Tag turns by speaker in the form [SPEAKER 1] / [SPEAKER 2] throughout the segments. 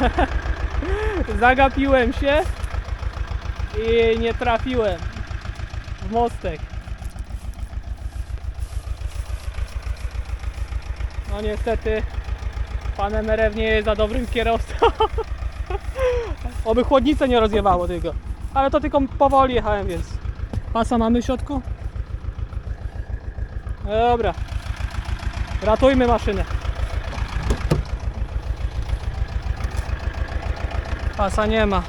[SPEAKER 1] Zagapiłem się i nie trafiłem w mostek. No niestety pan MRF nie jest za dobrym kierowcą. Oby chłodnicę nie rozjebało tylko. Ale to tylko powoli jechałem, więc... Pasa mamy w środku? Dobra. Ratujmy maszynę. Pasa nie ma.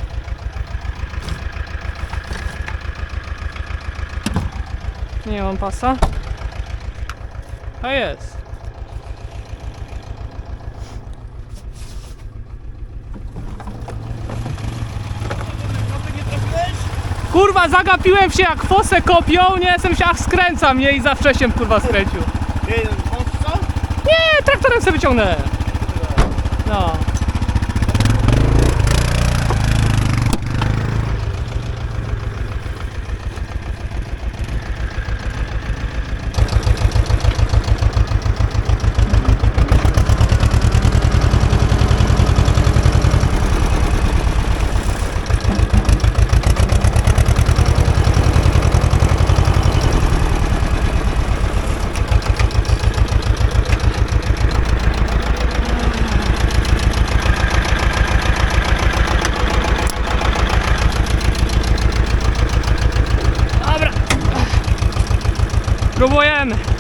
[SPEAKER 1] Nie mam pasa. A jest. Kurwa, zagapiłem się jak fosę kopią, nie jestem się, ach skręcam, nie i za wcześnie kurwa skręcił.
[SPEAKER 2] Nie,
[SPEAKER 1] traktorem sobie wyciągnę. No. Dobra. Próbujemy.